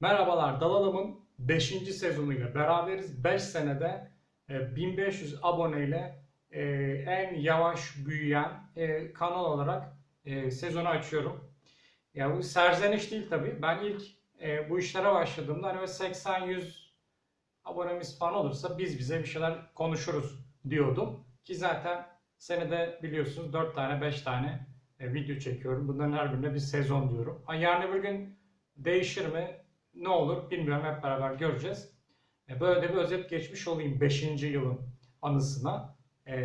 Merhabalar, Dalalım'ın 5. sezonuyla beraberiz. 5 senede e, 1500 aboneyle e, en yavaş büyüyen e, kanal olarak e, sezonu açıyorum. Ya bu serzeniş değil tabii. Ben ilk e, bu işlere başladığımda hani böyle 80-100 abonemiz falan olursa biz bize bir şeyler konuşuruz diyordum. Ki zaten senede biliyorsunuz 4 tane 5 tane e, video çekiyorum. Bunların her birine bir sezon diyorum. Ha, yarın bir gün değişir mi? Ne olur bilmiyorum hep beraber göreceğiz. E, Böyle de bir özet geçmiş olayım 5. yılın anısına. E,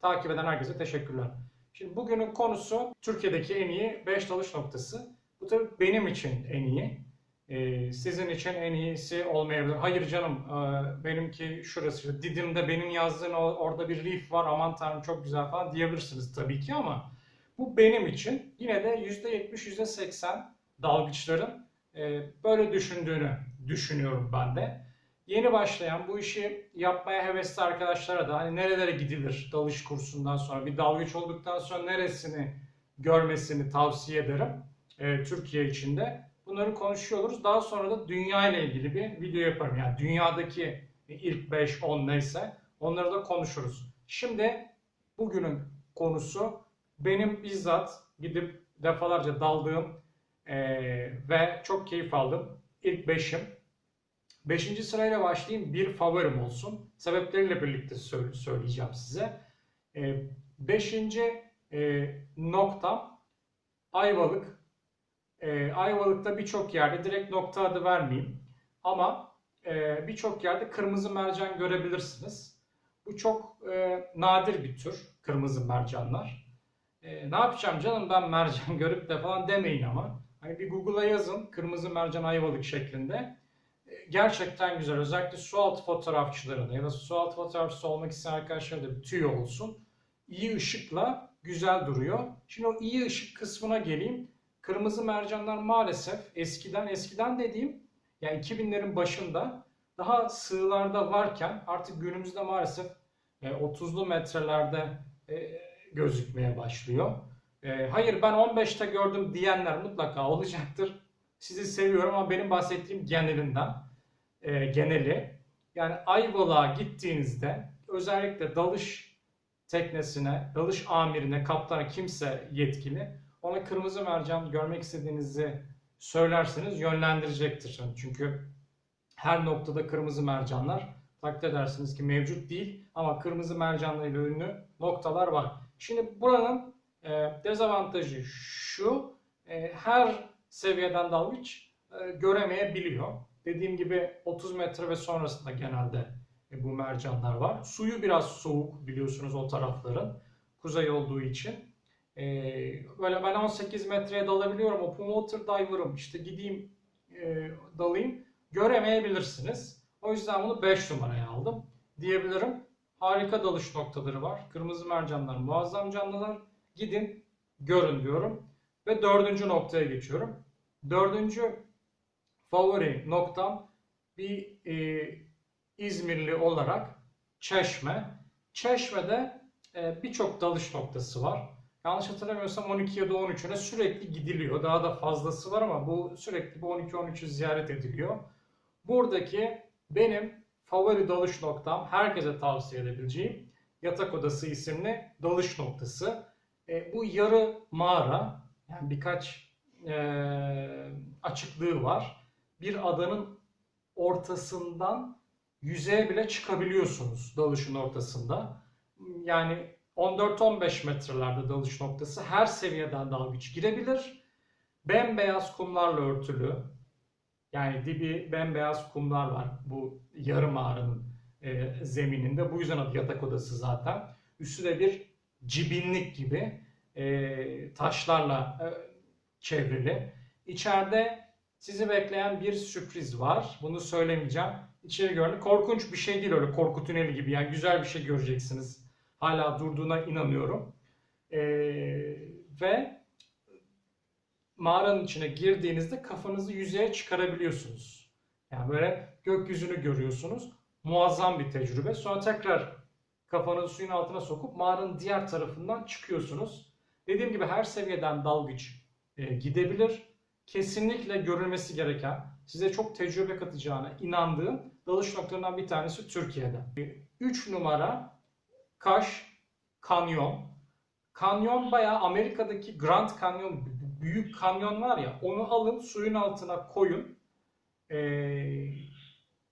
takip eden herkese teşekkürler. Şimdi bugünün konusu Türkiye'deki en iyi 5 dalış noktası. Bu tabii benim için en iyi. E, sizin için en iyisi olmayabilir. Hayır canım e, benimki şurası. Didim'de benim yazdığın o- orada bir reef var aman tanrım çok güzel falan diyebilirsiniz tabii ki ama bu benim için yine de %70 %80 dalgıçların böyle düşündüğünü düşünüyorum ben de. Yeni başlayan bu işi yapmaya hevesli arkadaşlara da hani nerelere gidilir dalış kursundan sonra bir dalgıç olduktan sonra neresini görmesini tavsiye ederim e, Türkiye içinde. Bunları konuşuyor oluruz. Daha sonra da dünya ile ilgili bir video yaparım. Yani dünyadaki ilk 5-10 neyse onları da konuşuruz. Şimdi bugünün konusu benim bizzat gidip defalarca daldığım eee, ve çok keyif aldım. İlk beşim. Beşinci sırayla başlayayım. Bir favorim olsun. Sebepleriyle birlikte sö- söyleyeceğim size. Eee, beşinci eee, noktam Ayvalık. Eee, Ayvalık'ta birçok yerde direkt nokta adı vermeyeyim. Ama eee, birçok yerde kırmızı mercan görebilirsiniz. Bu çok eee, nadir bir tür kırmızı mercanlar. E, ne yapacağım canım ben mercan görüp de falan demeyin ama. Hani bir Google'a yazın kırmızı mercan ayvalık şeklinde. E, gerçekten güzel. Özellikle sualtı fotoğrafçılarına ya da sualtı fotoğrafçısı olmak isteyen arkadaşlara da bir tüyo olsun. İyi ışıkla güzel duruyor. Şimdi o iyi ışık kısmına geleyim. Kırmızı mercanlar maalesef eskiden, eskiden dediğim yani 2000'lerin başında daha sığlarda varken artık günümüzde maalesef e, 30'lu metrelerde e, gözükmeye başlıyor. E, hayır ben 15'te gördüm diyenler mutlaka olacaktır. Sizi seviyorum ama benim bahsettiğim genelinden. E, geneli. Yani Ayvalık'a gittiğinizde özellikle dalış teknesine, dalış amirine, kaptana kimse yetkili ona kırmızı mercan görmek istediğinizi söylerseniz yönlendirecektir. Çünkü her noktada kırmızı mercanlar takdir edersiniz ki mevcut değil ama kırmızı mercanlarıyla ünlü noktalar var. Şimdi buranın e, dezavantajı şu, e, her seviyeden dalgıç e, göremeyebiliyor. Dediğim gibi 30 metre ve sonrasında genelde e, bu mercanlar var. Suyu biraz soğuk biliyorsunuz o tarafların. Kuzey olduğu için. E, böyle ben 18 metreye dalabiliyorum. Open water diver'ım. İşte gideyim e, dalayım. Göremeyebilirsiniz. O yüzden bunu 5 numaraya aldım diyebilirim. Harika dalış noktaları var. Kırmızı mercanlar muazzam canlılar. Gidin görün diyorum. Ve dördüncü noktaya geçiyorum. Dördüncü favori noktam bir e, İzmirli olarak Çeşme. Çeşme'de e, birçok dalış noktası var. Yanlış hatırlamıyorsam 12 ya da 13'üne sürekli gidiliyor. Daha da fazlası var ama bu sürekli bu 12-13'ü ziyaret ediliyor. Buradaki benim favori dalış noktam, herkese tavsiye edebileceğim yatak odası isimli dalış noktası. E, bu yarı mağara, yani birkaç e, açıklığı var. Bir adanın ortasından yüzeye bile çıkabiliyorsunuz dalışın ortasında. Yani 14-15 metrelerde dalış noktası her seviyeden dalgıç girebilir. Bembeyaz kumlarla örtülü, yani dibi bembeyaz kumlar var bu yarı mağaranın e, zemininde. Bu yüzden adı yatak odası zaten. Üstü de bir cibinlik gibi e, taşlarla e, çevrili. İçeride sizi bekleyen bir sürpriz var. Bunu söylemeyeceğim. İçeri görün. Korkunç bir şey değil öyle korku tüneli gibi. Yani güzel bir şey göreceksiniz. Hala durduğuna inanıyorum. E, ve mağaranın içine girdiğinizde kafanızı yüzeye çıkarabiliyorsunuz. Yani böyle gökyüzünü görüyorsunuz. Muazzam bir tecrübe. Sonra tekrar kafanızı suyun altına sokup mağaranın diğer tarafından çıkıyorsunuz. Dediğim gibi her seviyeden dalgıç e, gidebilir. kesinlikle görülmesi gereken, size çok tecrübe katacağına inandığım dalış noktalarından bir tanesi Türkiye'de. 3 numara Kaş Kanyon. Kanyon bayağı Amerika'daki Grand Canyon, b- büyük kanyon var ya, onu alın suyun altına koyun ee,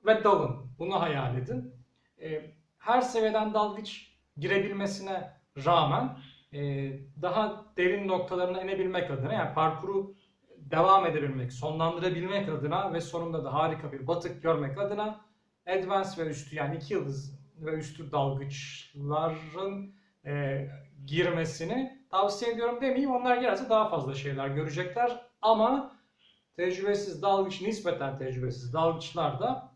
ve dalın. Bunu hayal edin. Ee, her seviyeden dalgıç girebilmesine rağmen e, daha derin noktalarına inebilmek adına yani parkuru devam edebilmek, sonlandırabilmek adına ve sonunda da harika bir batık görmek adına advanced ve üstü yani iki yıldız ve üstü dalgıçların e, girmesini tavsiye ediyorum demeyeyim. Onlar girerse daha fazla şeyler görecekler ama tecrübesiz dalgıç, nispeten tecrübesiz dalgıçlar da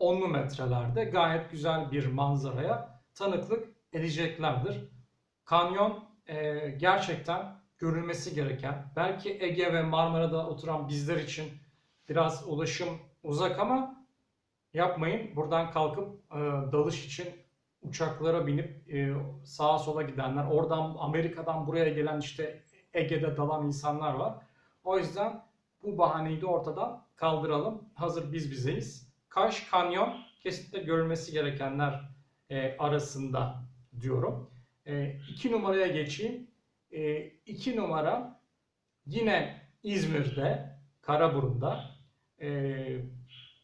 onlu metrelerde gayet güzel bir manzaraya tanıklık edeceklerdir. Kanyon e, gerçekten görülmesi gereken, belki Ege ve Marmara'da oturan bizler için biraz ulaşım uzak ama yapmayın. Buradan kalkıp e, dalış için uçaklara binip e, sağa sola gidenler, oradan Amerika'dan buraya gelen işte Ege'de dalan insanlar var. O yüzden bu bahaneyi de ortadan kaldıralım. Hazır biz bizeyiz. Kaş Kanyon kesinlikle görülmesi gerekenler e, arasında diyorum. E, iki numaraya geçeyim. E, iki numara yine İzmir'de, Karaburun'da. E,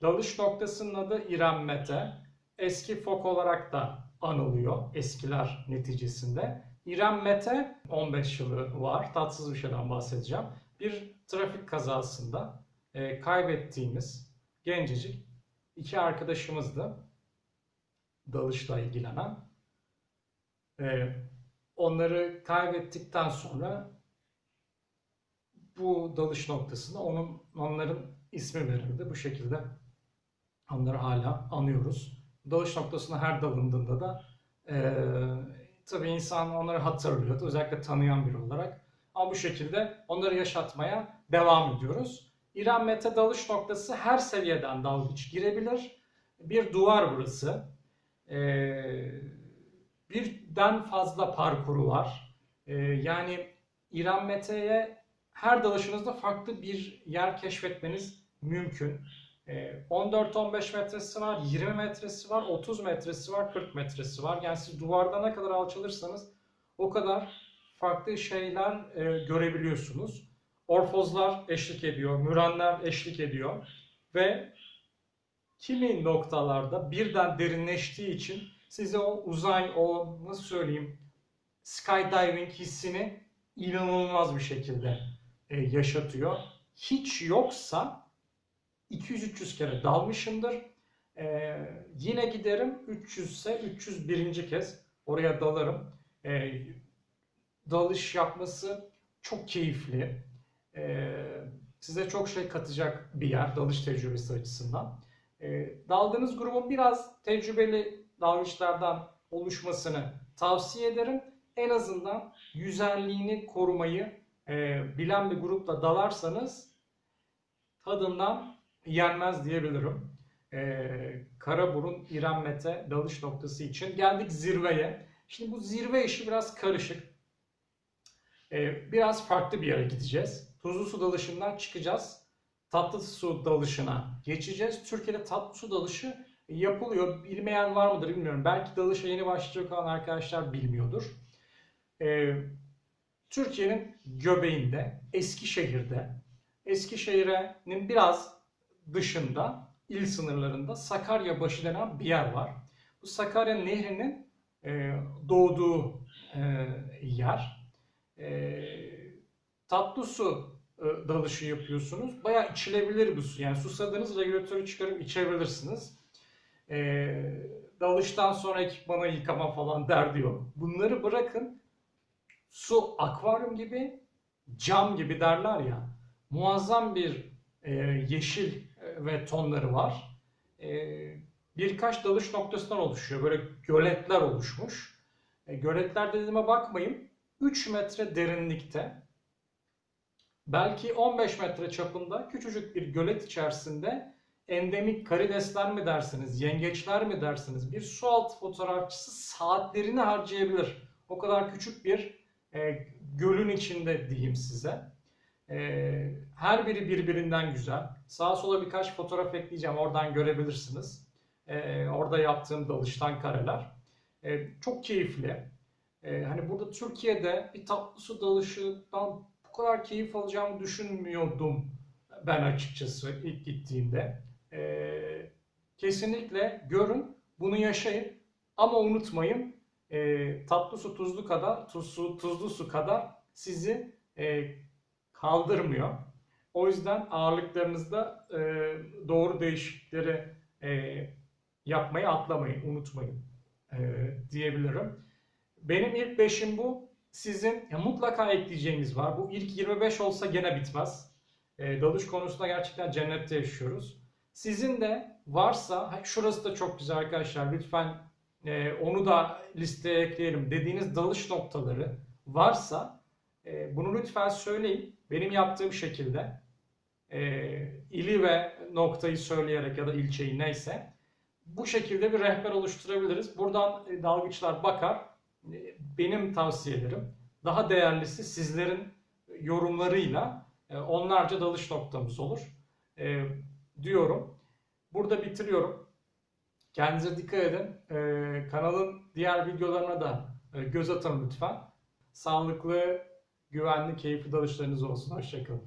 dalış noktasının adı İrem Mete. Eski fok olarak da anılıyor eskiler neticesinde. İrem Mete 15 yılı var. Tatsız bir şeyden bahsedeceğim. Bir trafik kazasında e, kaybettiğimiz gencecik iki arkadaşımızdı. Dalışla ilgilenen. E, onları kaybettikten sonra bu dalış noktasına onun onların ismi verildi. Bu şekilde onları hala anıyoruz. Dalış noktasına her dalındığında da e, tabii insan onları hatırlıyor. Özellikle tanıyan biri olarak. Ama bu şekilde onları yaşatmaya devam ediyoruz. İrem Mete dalış noktası her seviyeden dalgıç girebilir. Bir duvar burası. Ee, birden fazla parkuru var. Ee, yani İrem Mete'ye her dalışınızda farklı bir yer keşfetmeniz mümkün. Ee, 14-15 metresi var, 20 metresi var, 30 metresi var, 40 metresi var. Yani siz duvarda ne kadar alçalırsanız o kadar farklı şeyler e, görebiliyorsunuz. Orfozlar eşlik ediyor, mürenler eşlik ediyor ve kimi noktalarda birden derinleştiği için size o uzay, o nasıl söyleyeyim skydiving hissini inanılmaz bir şekilde e, yaşatıyor. Hiç yoksa 200-300 kere dalmışımdır. E, yine giderim 300 ise 301. kez oraya dalarım. E, dalış yapması çok keyifli. Ee, size çok şey katacak bir yer dalış tecrübesi açısından. Ee, daldığınız grubun biraz tecrübeli dalgıçlardan oluşmasını tavsiye ederim. En azından yüzerliğini korumayı e, bilen bir grupla dalarsanız tadından yenmez diyebilirim. Ee, Karaburun İrem Mete dalış noktası için geldik zirveye. Şimdi bu zirve işi biraz karışık. Ee, biraz farklı bir yere gideceğiz. Tuzlu su dalışından çıkacağız. Tatlı su dalışına geçeceğiz. Türkiye'de tatlı su dalışı yapılıyor. Bilmeyen var mıdır bilmiyorum. Belki dalışa yeni başlayacak olan arkadaşlar bilmiyordur. Ee, Türkiye'nin göbeğinde, Eskişehir'de, Eskişehir'in biraz dışında, il sınırlarında Sakaryabaşı denen bir yer var. Bu Sakarya Nehri'nin e, doğduğu e, yer. E, tatlı su dalışı yapıyorsunuz. Bayağı içilebilir bu su. Yani susadığınız regülatörü çıkarıp içebilirsiniz. E, dalıştan sonra ekipmanı yıkama falan derdi yok. Bunları bırakın. Su akvaryum gibi, cam gibi derler ya. Muazzam bir e, yeşil e, ve tonları var. E, birkaç dalış noktasından oluşuyor. Böyle göletler oluşmuş. E, göletler dediğime bakmayın. 3 metre derinlikte belki 15 metre çapında küçücük bir gölet içerisinde endemik karidesler mi dersiniz, yengeçler mi dersiniz bir su altı fotoğrafçısı saatlerini harcayabilir. O kadar küçük bir e, gölün içinde diyeyim size. Ee, her biri birbirinden güzel. Sağa sola birkaç fotoğraf ekleyeceğim. Oradan görebilirsiniz. Ee, orada yaptığım dalıştan kareler. Ee, çok keyifli. Ee, hani burada Türkiye'de bir tatlı su dalışından bu kadar keyif alacağımı düşünmüyordum ben açıkçası ilk gittiğimde. Ee, kesinlikle görün, bunu yaşayın ama unutmayın e, tatlı su tuzlu kadar, tuzlu, tuzlu su kadar sizi e, kaldırmıyor. O yüzden ağırlıklarınızda e, doğru değişiklikleri e, yapmayı atlamayın, unutmayın e, diyebilirim. Benim ilk beşim bu. Sizin ya mutlaka ekleyeceğiniz var. Bu ilk 25 olsa gene bitmez. E, dalış konusunda gerçekten cennette yaşıyoruz. Sizin de varsa, "Ha, şurası da çok güzel arkadaşlar lütfen e, onu da listeye ekleyelim dediğiniz dalış noktaları varsa e, bunu lütfen söyleyin. Benim yaptığım şekilde e, ili ve noktayı söyleyerek ya da ilçeyi neyse bu şekilde bir rehber oluşturabiliriz. Buradan e, dalgıçlar bakar. Benim tavsiyelerim daha değerlisi sizlerin yorumlarıyla e, onlarca dalış noktamız olur e, diyorum. Burada bitiriyorum. Kendinize dikkat edin. E, kanalın diğer videolarına da göz atın lütfen. Sağlıklı, güvenli, keyifli dalışlarınız olsun. Hoşçakalın.